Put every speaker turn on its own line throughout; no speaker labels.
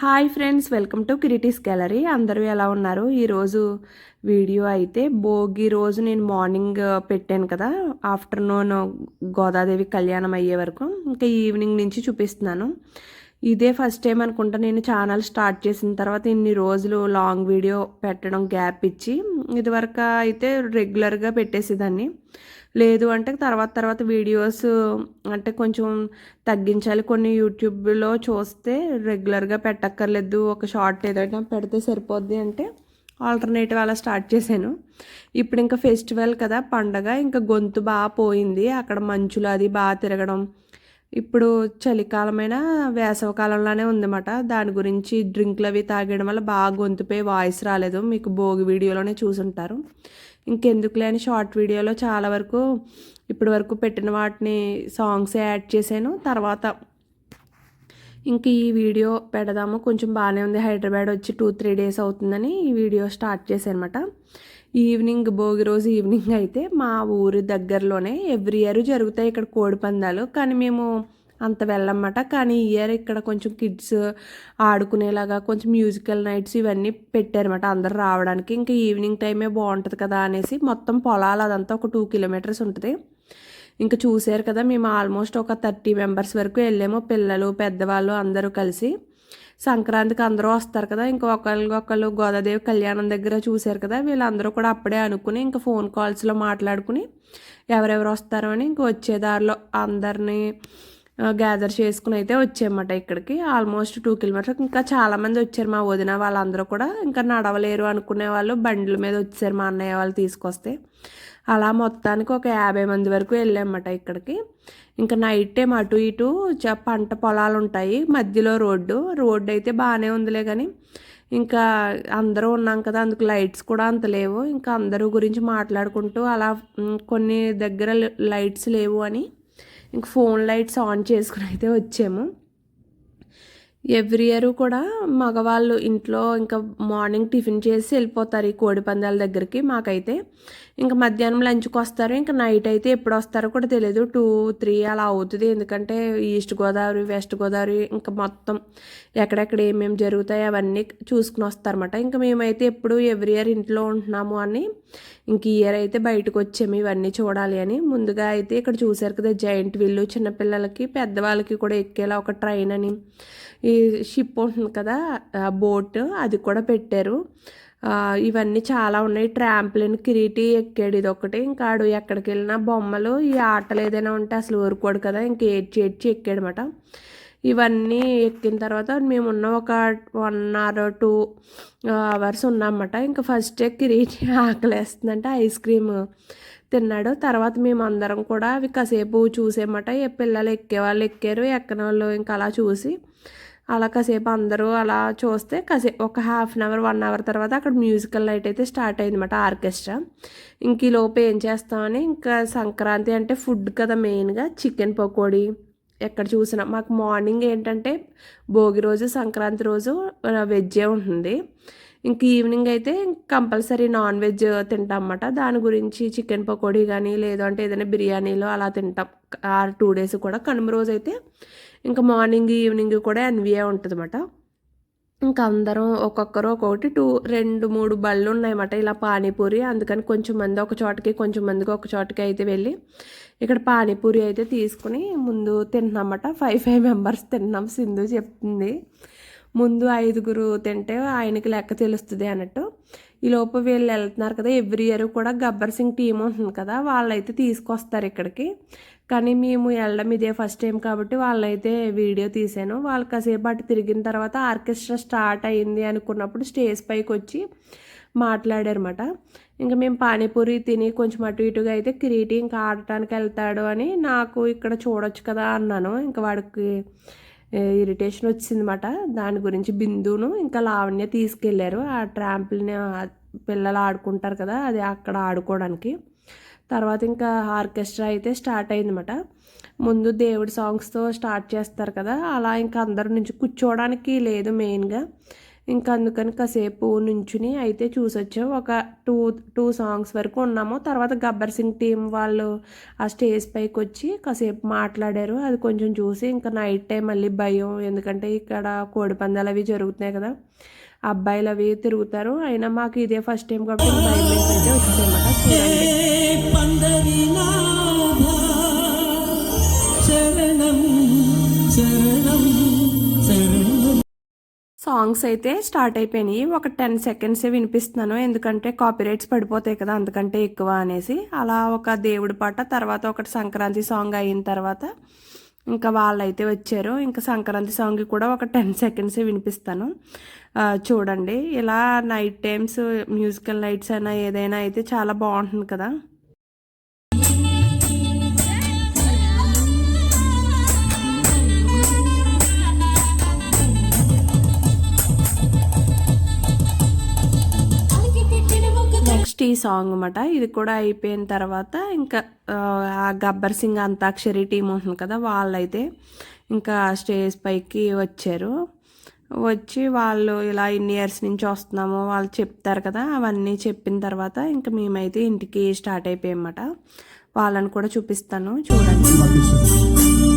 Hi friends welcome to Kritis gallery. అందరూ ఎలా ఉన్నారు? ఈరోజు వీడియో అయితే భోగి రోజు నేను మార్నింగ్ పెట్టాను కదా ఆఫ్టర్నూన్ గోదాదేవి కళ్యాణం అయ్యే వరకు. ఇంకా ఈవినింగ్ నుంచి చూపిస్తున్నాను. ఇదే ఫస్ట్ టైం అనుకుంటా నేను ఛానల్ స్టార్ట్ చేసిన తర్వాత ఇన్ని రోజులు లాంగ్ వీడియో పెట్టడం గ్యాప్ ఇచ్చి ఇదివరకు అయితే రెగ్యులర్గా పెట్టేసేదాన్ని. లేదు అంటే తర్వాత తర్వాత వీడియోస్ అంటే కొంచెం తగ్గించాలి. కొన్ని యూట్యూబ్లో చూస్తే రెగ్యులర్గా పెట్టక్కర్లేదు. ఒక షార్ట్ ఏదైనా పెడితే సరిపోద్ది అంటే ఆల్టర్నేటివ్ అలా స్టార్ట్ చేశాను. ఇప్పుడు ఇంకా ఫెస్టివల్ కదా పండగ ఇంకా గొంతు బాగా పోయింది. అక్కడ మంచులు అది బాగా తిరగడం ఇప్పుడు చలికాలమైన వేసవకాలంలోనే ఉందన్నమాట. దాని గురించి డ్రింక్లు అవి తాగడం వల్ల బాగా గొంతుపై వాయిస్ రాలేదు. మీకు భోగి వీడియోలోనే చూసుంటారు. ఇంకెందుకు లేని షార్ట్ వీడియోలో చాలా వరకు ఇప్పటి వరకు పెట్టిన వాటిని సాంగ్స్ యాడ్ చేశాను. తర్వాత ఇంక ఈ వీడియో పెడదాము. కొంచెం బాగానే ఉంది. హైదరాబాద్ వచ్చి టూ త్రీ డేస్ అవుతుందని ఈ వీడియో స్టార్ట్ చేశాను అనమాట ఈవినింగ్ భోగి రోజు ఈవినింగ్ అయితే మా ఊరి దగ్గరలోనే ఎవ్రీ ఇయర్ జరుగుతాయి ఇక్కడ కోడి పందాలు. కానీ మేము అంత వెళ్ళమాట. కానీ ఇయర్ ఇక్కడ కొంచెం కిడ్స్ ఆడుకునేలాగా కొంచెం మ్యూజికల్ నైట్స్ ఇవన్నీ పెట్టారన్నమాట అందరు రావడానికి. ఇంకా ఈవినింగ్ టైమే బాగుంటుంది కదా అనేసి మొత్తం పొలాలు అదంతా ఒక టూ కిలోమీటర్స్ ఉంటుంది. ఇంకా చూసారు కదా మేము ఆల్మోస్ట్ ఒక థర్టీ మెంబర్స్ వరకు వెళ్ళాము. పిల్లలు పెద్దవాళ్ళు అందరూ కలిసి. సంక్రాంతికి అందరూ వస్తారు కదా. ఇంకా ఒకళ్ళు గోదాదేవి కళ్యాణం దగ్గర చూశారు కదా. వీళ్ళందరూ కూడా అప్పుడే అనుకుని ఇంకా ఫోన్ కాల్స్లో మాట్లాడుకుని ఎవరెవరు వస్తారో అని ఇంక వచ్చే దారిలో అందరినీ గ్యాదర్ చేసుకుని అయితే వచ్చాయన్నమాట ఇక్కడికి. ఆల్మోస్ట్ టూ కిలోమీటర్స్ ఇంకా చాలామంది వచ్చారు మా వదిన. వాళ్ళందరూ కూడా ఇంకా నడవలేరు అనుకునే వాళ్ళు బండ్ల మీద వచ్చారు మా అన్నయ్య వాళ్ళు తీసుకొస్తే. అలా మొత్తానికి ఒక యాభై మంది వరకు వెళ్ళామన్నమాట ఇక్కడికి. ఇంకా నైట్ ఏం అటు ఇటు పంట పొలాలు ఉంటాయి మధ్యలో రోడ్డు. రోడ్డు అయితే బాగానే ఉందిలే కానీ ఇంకా అందరూ ఉన్నాం కదా అందుకు లైట్స్ కూడా అంత లేవు. ఇంకా అందరూ గురించి మాట్లాడుకుంటూ అలా కొన్ని దగ్గర లైట్స్ లేవు అని ఇంక ఫోన్ లైట్స్ ఆన్ చేసుకుని అయితే వచ్చాము. ఎవ్రీ ఇయర్ కూడా మగవాళ్ళు ఇంట్లో ఇంకా మార్నింగ్ టిఫిన్ చేసి వెళ్ళిపోతారు ఈ కోడి పందాల దగ్గరికి మాకైతే. ఇంకా మధ్యాహ్నం లంచ్కి వస్తారు ఇంకా నైట్ అయితే ఎప్పుడు వస్తారో కూడా తెలియదు టూ త్రీ అలా అవుతుంది. ఎందుకంటే ఈస్ట్ గోదావరి వెస్ట్ గోదావరి ఇంకా మొత్తం ఎక్కడెక్కడ ఏమేమి జరుగుతాయి అవన్నీ చూసుకుని వస్తారన్నమాట. ఇంకా మేమైతే ఎప్పుడు ఎవ్రీ ఇయర్ ఇంట్లో ఉంటున్నాము అని ఇంక ఇయర్ అయితే బయటకు వచ్చాము ఇవన్నీ చూడాలి అని. ముందుగా అయితే ఇక్కడ చూసారు కదా జైంట్ వీళ్ళు చిన్నపిల్లలకి పెద్దవాళ్ళకి కూడా ఎక్కేలా ఒక ట్రైన్ అని. ఈ షిప్ ఉంటుంది కదా బోట్ అది కూడా పెట్టారు. ఇవన్నీ చాలా ఉన్నాయి. ట్రాంప్లిన్ కిరీటి ఎక్కాడు ఇది ఒకటి ఇంకా ఆడు ఎక్కడికి వెళ్ళినా బొమ్మలు ఈ ఆటలు ఏదైనా ఉంటే అసలు ఊరుకోడు కదా ఇంక ఏడ్చి ఏడ్చి ఎక్కాడనమాట ఇవన్నీ ఎక్కిన తర్వాత మేము ఉన్న ఒక వన్ అవర్ టూ అవర్స్ ఉన్నామన్నమాట. ఇంకా ఫస్ట్ కిరీటి ఆకలేస్తుందంటే ఐస్ క్రీమ్ తిన్నాడు. తర్వాత మేము అందరం కూడా అవి కాసేపు చూసేమాట. పిల్లలు ఎక్కేవాళ్ళు ఎక్కారు ఎక్కని వాళ్ళు ఇంకా అలా చూసి అలా కాసేపు అందరూ అలా చూస్తే కాసేపు ఒక half an hour one hour తర్వాత అక్కడ మ్యూజికల్ నైట్ అయితే స్టార్ట్ అయిందన్నమాట ఆర్కెస్ట్రా. ఇంక ఈ లోపు ఏం చేస్తామని ఇంకా సంక్రాంతి అంటే ఫుడ్ కదా మెయిన్గా చికెన్ పకోడీ ఎక్కడ చూసినా. మాకు మార్నింగ్ ఏంటంటే భోగి రోజు సంక్రాంతి రోజు వెజ్జే ఉంటుంది. ఇంక ఈవినింగ్ అయితే కంపల్సరీ నాన్ వెజ్ తింటాం అన్నమాట. దాని గురించి చికెన్ పకోడీ కానీ లేదు అంటే ఏదైనా బిర్యానీలో అలా తింటాం. ఆ టూ డేస్ కూడా కనుమ రోజు అయితే ఇంకా మార్నింగ్ ఈవినింగ్ కూడా ఎన్విఏ ఉంటుంది అన్నమాట ఇంకా అందరం ఒక్కొక్కరు ఒక్కొక్కటి టూ రెండు మూడు బళ్ళు ఉన్నాయన్నమాట. ఇలా పానీపూరి అందుకని కొంచెం మంది ఒక చోటకి కొంచెం మందికి ఒక చోటకి అయితే వెళ్ళి ఇక్కడ పానీపూరి అయితే తీసుకుని ముందు తింటున్నామట ఫైవ్ ఫైవ్ మెంబర్స్ తిన్నాం సింధు చెప్తుంది ముందు ఐదుగురు తింటే ఆయనకి లెక్క తెలుస్తుంది అన్నట్టు. ఈ లోపు వీళ్ళు వెళ్తున్నారు కదా ఎవ్రీ ఇయర్ కూడా గబ్బర్ సింగ్ టీం ఉంటుంది కదా వాళ్ళైతే తీసుకొస్తారు ఇక్కడికి. కానీ మేము వెళ్ళడం ఇదే ఫస్ట్ టైం కాబట్టి వాళ్ళైతే వీడియో తీసాను వాళ్ళు కాసేపు అటు తిరిగిన తర్వాత ఆర్కెస్ట్రా స్టార్ట్ అయింది అనుకున్నప్పుడు స్టేజ్ పైకి వచ్చి మాట్లాడారన్నమాట. ఇంకా మేము పానీపూరి తిని కొంచెం అటు ఇటుగా అయితే కిరీటి ఇంకా ఆడటానికి వెళ్తాడు అని నాకు ఇక్కడ చూడొచ్చు కదా అన్నాను. ఇంకా వాడికి ఇరిటేషన్ వచ్చిందన్నమాట. దాని గురించి బిందును ఇంకా లావణ్య తీసుకెళ్ళారు. ఆ ట్రాంపుల్ని పిల్లలు ఆడుకుంటారు కదా అది అక్కడ ఆడుకోవడానికి. తర్వాత ఇంకా ఆర్కెస్ట్రా అయితే స్టార్ట్ అయిందన్నమాట. ముందు దేవుడి సాంగ్స్తో స్టార్ట్ చేస్తారు కదా అలా ఇంకా అందరి నుంచి కూర్చోవడానికి లేదు మెయిన్గా ఇంకా అందుకని కాసేపు నుంచుని అయితే చూసొచ్చాం. ఒక టూ టూ సాంగ్స్ వరకు ఉన్నాము. తర్వాత గబ్బర్ సింగ్ టీం వాళ్ళు ఆ స్టేజ్ పైకి వచ్చి కాసేపు మాట్లాడారు. అది కొంచెం చూసి ఇంకా నైట్ టైం మళ్ళీ భయం. ఎందుకంటే ఇక్కడ కోడి పందాలు అవి జరుగుతున్నాయి కదా. అబ్బాయిలు అవి తిరుగుతారు. అయినా మాకు ఇదే ఫస్ట్ టైం కాబట్టి భయం అయితే వచ్చాయన్నమాట చూడండి. సాంగ్స్ అయితే స్టార్ట్ అయిపోయినాయి. ఒక టెన్ సెకండ్స్ వినిపిస్తున్నాను. ఎందుకంటే కాపీరైట్స్ పడిపోతాయి కదా అందుకంటే ఎక్కువ అనేసి. అలా ఒక దేవుడి పాట తర్వాత ఒకటి సంక్రాంతి సాంగ్ అయిన తర్వాత ఇంకా వాళ్ళైతే వచ్చారు. ఇంకా సంక్రాంతి సాంగ్ కూడా ఒక టెన్ సెకండ్స్ వినిపిస్తాను. చూడండి. ఇలా నైట్ టైమ్స్ మ్యూజికల్ నైట్స్ అయినా ఏదైనా అయితే చాలా బాగుంటుంది కదా. ఈ సాంగ్ అన్నమాట. ఇది కూడా అయిపోయిన తర్వాత ఇంకా గబ్బర్ సింగ్ అంతాక్షరి టీం ఉంటుంది కదా వాళ్ళైతే ఇంకా స్టేజ్ పైకి వచ్చారు. వచ్చి వాళ్ళు ఇలా ఇన్ని ఇయర్స్ నుంచి వస్తున్నాము వాళ్ళు చెప్తారు కదా అవన్నీ చెప్పిన తర్వాత ఇంకా మేమైతే ఇంటికి స్టార్ట్ అయిపోయామన్నమాట వాళ్ళని కూడా చూపిస్తాను చూడండి.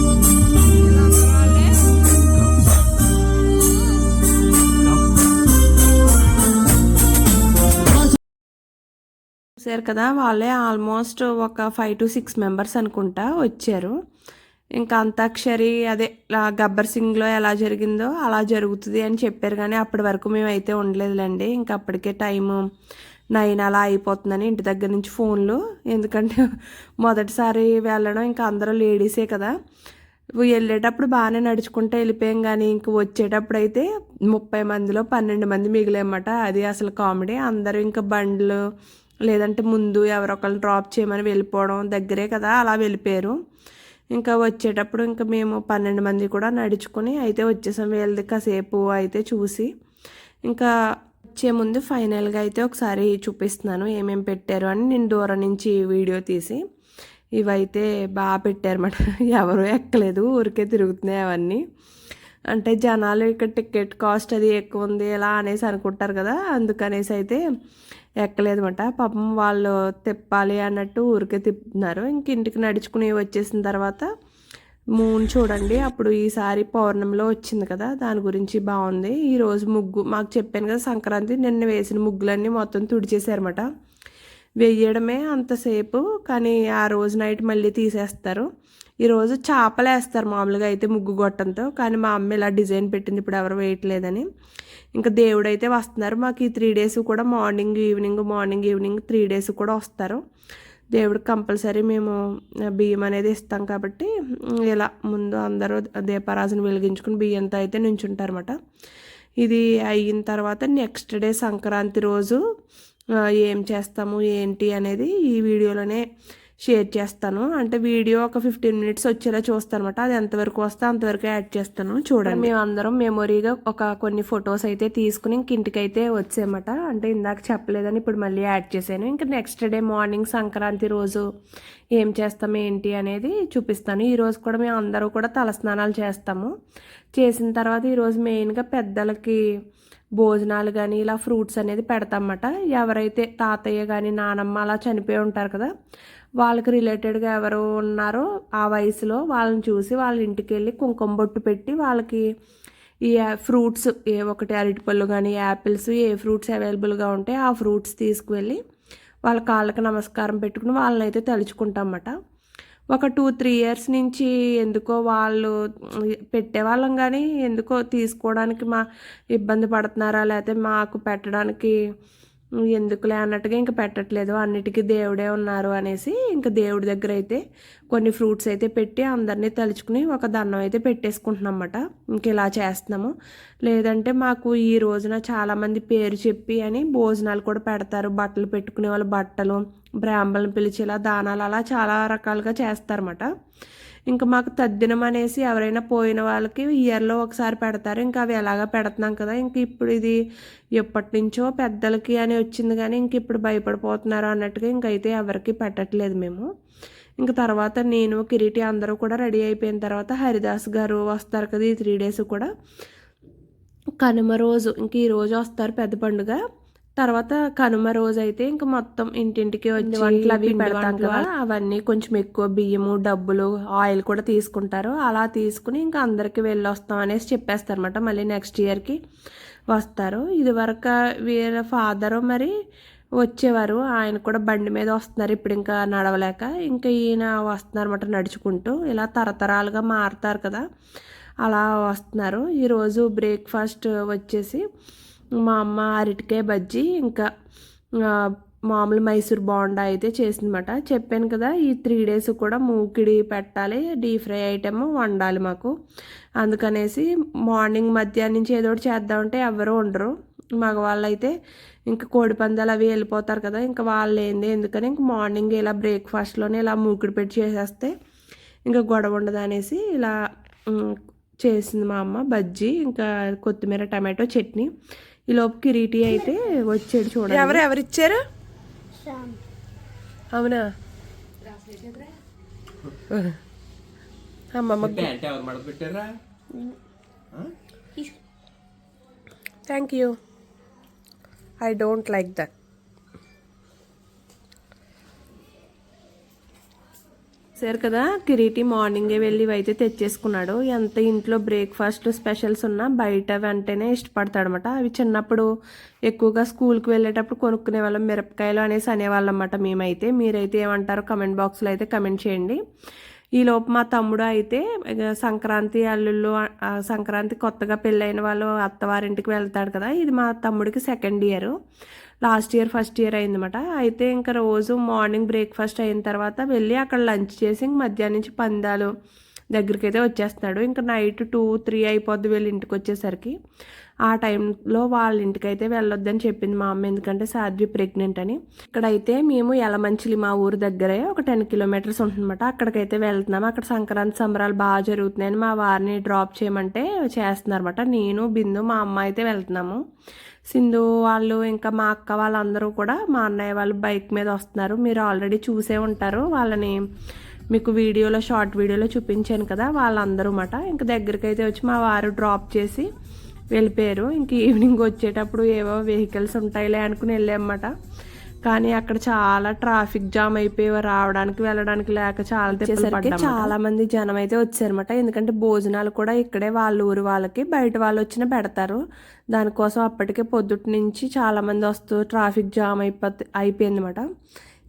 చూసారు కదా వాళ్ళే ఆల్మోస్ట్ ఒక ఫైవ్ టు సిక్స్ మెంబర్స్ అనుకుంటా వచ్చారు. ఇంకా అంతాక్షరి అదే గబ్బర్ సింగ్లో ఎలా జరిగిందో అలా జరుగుతుంది అని చెప్పారు కానీ అప్పటి వరకు మేమైతే ఉండలేదులేండి. ఇంకా అప్పటికే టైము నైన్ అలా అయిపోతుందని ఇంటి దగ్గర నుంచి ఫోన్లు. ఎందుకంటే మొదటిసారి వెళ్ళడం ఇంకా అందరూ లేడీసే కదా. వెళ్ళేటప్పుడు బాగానే నడుచుకుంటూ వెళ్ళిపోయాం కానీ ఇంక వచ్చేటప్పుడు అయితే ముప్పై మందిలో పన్నెండు మంది మిగిలేమాట అది అసలు కామెడీ. అందరూ ఇంకా బండ్లు లేదంటే ముందు ఎవరొకరు డ్రాప్ చేయమని వెళ్ళిపోవడం దగ్గరే కదా అలా వెళ్ళిపోయారు. ఇంకా వచ్చేటప్పుడు ఇంకా మేము పన్నెండు మంది కూడా నడుచుకుని అయితే వచ్చేసాం. వీళ్ళది కాసేపు అయితే చూసి ఇంకా వచ్చే ముందు ఫైనల్గా అయితే ఒకసారి చూపిస్తున్నాను ఏమేమి పెట్టారు అని. నేను దూరం నుంచి వీడియో తీసి ఇవైతే బాగా పెట్టారన్నమాట ఎవరు ఎక్కలేదు ఊరికే తిరుగుతున్నాయి అవన్నీ. అంటే జనాలు ఇక్కడ టికెట్ కాస్ట్ అది ఎక్కువ ఉంది ఎలా అనేసి అనుకుంటారు కదా. అందుకనేసి అయితే ఎక్కలేదన్నమాట. పాపం వాళ్ళు తిప్పాలి అన్నట్టు ఊరికే తిప్పుతున్నారు. ఇంక ఇంటికి నడుచుకుని వచ్చేసిన తర్వాత మూన్ చూడండి అప్పుడు ఈసారి పౌర్ణమిలో వచ్చింది కదా దాని గురించి బాగుంది. ఈరోజు ముగ్గు మాకు చెప్పాను కదా సంక్రాంతి నిన్న వేసిన ముగ్గులన్నీ మొత్తం తుడిచేసారన్నమాట. వేయడమే అంతసేపు కానీ ఆ రోజు నైట్ మళ్ళీ తీసేస్తారు. ఈరోజు చేపలు వేస్తారు మామూలుగా అయితే ముగ్గు గొట్టంతో కానీ మా అమ్మ ఇలా డిజైన్ పెట్టింది ఇప్పుడు ఎవరు వేయట్లేదని. ఇంకా దేవుడు అయితే వస్తున్నారు. మాకు ఈ త్రీ డేస్ కూడా morning evening morning evening three days కూడా వస్తారు. దేవుడికి కంపల్సరీ మేము బియ్యం అనేది ఇస్తాం కాబట్టి ఇలా ముందు అందరూ దీపారాజును వెలిగించుకుని బియ్యంతో అయితే నించుంటారన్నమాట. ఇది అయిన తర్వాత నెక్స్ట్ డే సంక్రాంతి రోజు ఏం చేస్తాము ఏంటి అనేది ఈ వీడియోలోనే షేర్ చేస్తాను. అంటే వీడియో ఒక ఫిఫ్టీన్ మినిట్స్ వచ్చేలా చూస్తాను అనమాట అది ఎంతవరకు వస్తే అంతవరకు యాడ్ చేస్తాను. చూడండి. మేము అందరం మెమొరీగా ఒక కొన్ని ఫొటోస్ అయితే తీసుకుని ఇంక ఇంటికైతే వచ్చాయన్నమాట అంటే ఇందాక చెప్పలేదని ఇప్పుడు మళ్ళీ యాడ్ చేశాను. ఇంకా నెక్స్ట్ డే మార్నింగ్ సంక్రాంతి రోజు ఏం చేస్తాం ఏంటి అనేది చూపిస్తాను. ఈరోజు కూడా మేము అందరూ కూడా తలస్నానాలు చేస్తాము. చేసిన తర్వాత ఈరోజు మెయిన్గా పెద్దలకి భోజనాలు కానీ ఇలా ఫ్రూట్స్ అనేది పెడతామన్నమాట. ఎవరైతే తాతయ్య కానీ నానమ్మ అలా చనిపోయి ఉంటారు కదా వాళ్ళకి రిలేటెడ్గా ఎవరు ఉన్నారో ఆ వయసులో వాళ్ళని చూసి వాళ్ళ ఇంటికి వెళ్ళి కుంకుమ బొట్టు పెట్టి వాళ్ళకి ఈ ఫ్రూట్స్ ఏ ఒకటి అరటిపళ్ళు కానీ యాపిల్స్ ఏ ఫ్రూట్స్ అవైలబుల్గా ఉంటే ఆ ఫ్రూట్స్ తీసుకువెళ్ళి వాళ్ళ కాళ్ళకి నమస్కారం పెట్టుకుని వాళ్ళని అయితే తలుచుకుంటామన్నమాట. ఒక టూ త్రీ ఇయర్స్ నుంచి ఎందుకో వాళ్ళు పెట్టేవాళ్ళం కానీ ఎందుకో తీసుకోవడానికి మా ఇబ్బంది పడుతున్నారా లేకపోతే మాకు పెట్టడానికి ఎందుకులే అన్నట్టుగా ఇంకా పెట్టట్లేదు. అన్నిటికీ దేవుడే ఉన్నారు అనేసి ఇంకా దేవుడి దగ్గర అయితే కొన్ని ఫ్రూట్స్ అయితే పెట్టి అందరినీ తలుచుకుని ఒక దండం అయితే పెట్టేసుకుంటున్నాం అన్నమాట ఇంక ఇలా చేస్తున్నాము. లేదంటే మాకు ఈ రోజున చాలామంది పేరు చెప్పి అని భోజనాలు కూడా పెడతారు. బట్టలు పెట్టుకునే వాళ్ళు బట్టలు బ్రాహ్మణులు పిలిచి ఇలా దానాలు అలా చాలా రకాలుగా చేస్తారన్నమాట. ఇంకా మాకు తద్దినం అనేసి ఎవరైనా పోయిన వాళ్ళకి ఇయర్లో ఒకసారి పెడతారు. ఇంకా అవి ఎలాగా పెడుతున్నాం కదా ఇంక ఇప్పుడు ఇది ఎప్పటి నుంచో పెద్దలకి అని వచ్చింది కానీ ఇంక ఇప్పుడు భయపడిపోతున్నారు అన్నట్టుగా ఇంకైతే ఎవరికి పెట్టట్లేదు మేము. ఇంకా తర్వాత నేను కిరీటి అందరూ కూడా రెడీ అయిపోయిన తర్వాత హరిదాస్ గారు వస్తారు కదా ఈ త్రీ డేస్ కూడా. కనుమ రోజు ఇంక ఈ రోజు వస్తారు పెద్ద పండుగ. తర్వాత కనుమ రోజు అయితే ఇంక మొత్తం ఇంటింటికి వచ్చి వంటలు అవి పెడతాం కదా. అవన్నీ కొంచెం ఎక్కువ బియ్యము డబ్బులు ఆయిల్ కూడా తీసుకుంటారు. అలా తీసుకుని ఇంకా అందరికి వెళ్ళి వస్తాం అనేసి చెప్పేస్తారన్నమాట. మళ్ళీ నెక్స్ట్ ఇయర్కి వస్తారు. ఇది వరకు వీళ్ళ ఫాదరు మరి వచ్చేవారు. ఆయన కూడా బండి మీద వస్తున్నారు. ఇప్పుడు ఇంకా నడవలేక ఇంకా ఈయన వస్తున్నారు అనమాట నడుచుకుంటూ. ఇలా తరతరాలుగా మారుతారు కదా. అలా వస్తున్నారు. ఈరోజు బ్రేక్ఫాస్ట్ వచ్చేసి మా అమ్మ అరటికాయ బజ్జీ ఇంకా మామూలు మైసూర్ బాండా అయితే చేసిందన్నమాట. చెప్పాను కదా ఈ త్రీ డేస్ కూడా మూకిడి పెట్టాలి డీప్ ఫ్రై ఐటమ్ వండాలి మాకు. అందుకనేసి మార్నింగ్ మధ్యాహ్నం నుంచి ఏదో ఒకటి చేద్దామంటే ఎవరు ఉండరు. మగవాళ్ళు అయితే ఇంకా కోడి పందాలు అవి వెళ్ళిపోతారు కదా ఇంకా వాళ్ళు ఏంది ఎందుకని ఇంక మార్నింగ్ ఇలా బ్రేక్ఫాస్ట్లోనే ఇలా మూకిడి పెట్టి చేసేస్తే ఇంకా గొడవ ఉండదు అనేసి ఇలా చేసింది మా అమ్మ బజ్జీ ఇంకా కొత్తిమీర టమాటో చట్నీ. ఈ లోపు కిరీటి అయితే వచ్చాడు చూడండి. ఎవరు ఎవరు ఇచ్చారు? అవునా? అమ్మమ్మ
ప్యాంట్ ఎవరు మడత పెట్టారా?
Thank you I don't like that సరే కదా కిరీటి మార్నింగే వెళ్ళి ఇవైతే తెచ్చేసుకున్నాడు. ఎంత ఇంట్లో బ్రేక్ఫాస్ట్ స్పెషల్స్ ఉన్నా బయట వెంటనే ఇష్టపడతాడు అనమాట అవి చిన్నప్పుడు ఎక్కువగా స్కూల్కి వెళ్ళేటప్పుడు కొనుక్కునే వాళ్ళం మిరపకాయలు అనేసి అనేవాళ్ళం అనమాట మేమైతే. మీరైతే ఏమంటారో కమెంట్ బాక్స్లో అయితే కమెంట్ చేయండి. ఈ లోపు మా తమ్ముడు అయితే సంక్రాంతి అల్లుళ్ళు సంక్రాంతి కొత్తగా పెళ్ళైన వాళ్ళు అత్తవారింటికి వెళ్తాడు కదా ఇది మా తమ్ముడికి second year last year first year అయిందన్నమాట. అయితే ఇంకా రోజు మార్నింగ్ బ్రేక్ఫాస్ట్ అయిన తర్వాత వెళ్ళి అక్కడ లంచ్ చేసి ఇంక మధ్యాహ్నం నుంచి పందాలు దగ్గరికి అయితే వచ్చేస్తున్నాడు. ఇంకా నైట్ టూ త్రీ అయిపోద్ది వెళ్ళి ఇంటికి వచ్చేసరికి. ఆ టైంలో వాళ్ళ ఇంటికి అయితే వెళ్ళొద్దని చెప్పింది మా అమ్మ ఎందుకంటే సాధ్వి ప్రెగ్నెంట్ అని. ఇక్కడైతే మేము ఎలమంచిలి మా ఊరు దగ్గరే ఒక టెన్ కిలోమీటర్స్ ఉంటుందన్నమాట. అక్కడికైతే వెళ్తున్నాము అక్కడ సంక్రాంతి సంబరాలు బాగా జరుగుతున్నాయని మా వారిని డ్రాప్ చేయమంటే చేస్తున్నారన్నమాట. నేను బిందు మా అమ్మ అయితే వెళ్తున్నాము. సింధు వాళ్ళు ఇంకా మా అక్క వాళ్ళందరూ కూడా మా అన్నయ్య వాళ్ళు బైక్ మీద వస్తున్నారు. మీరు ఆల్రెడీ చూసే ఉంటారు. వాళ్ళని మీకు వీడియోలో షార్ట్ వీడియోలో చూపించాను కదా వాళ్ళందరూ మాట. ఇంకా దగ్గరికి అయితే వచ్చి మా వారు డ్రాప్ చేసి వెళ్ళిపోయారు. ఇంక ఈవినింగ్ వచ్చేటప్పుడు ఏవో వెహికల్స్ ఉంటాయిలే అనుకుని వెళ్ళామన్నమాట కానీ అక్కడ చాలా ట్రాఫిక్ జామ్ అయిపోయి రావడానికి వెళ్ళడానికి లేక చాలా తెప్పలు చాలా మంది జనం అయితే వచ్చారన్నమాట. ఎందుకంటే భోజనాలు కూడా ఇక్కడే వాళ్ళ ఊరు వాళ్ళకి బయట వాళ్ళు వచ్చిన పెడతారు. దానికోసం అప్పటికే పొద్దుటి నుంచి చాలా మంది వస్తూ ట్రాఫిక్ జామ్ అయిపోతే అయిపోయిందన్నమాట.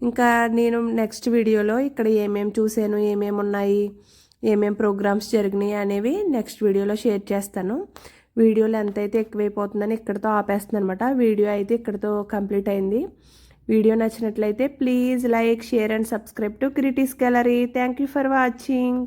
ఇంకా నేను నెక్స్ట్ వీడియోలో ఇక్కడ ఏమేమి చూసాను ఏమేమి ఉన్నాయి ఏమేం ప్రోగ్రామ్స్ జరిగినాయి అనేవి నెక్స్ట్ వీడియోలో షేర్ చేస్తాను. వీడియోలు ఎంత అయితే ఎక్కువైపోతుందని ఇక్కడితో ఆపేస్తుంది అనమాట వీడియో అయితే ఇక్కడితో కంప్లీట్ అయింది. వీడియో నచ్చినట్లయితే please like share and subscribe to Kritis gallery. Thank you for watching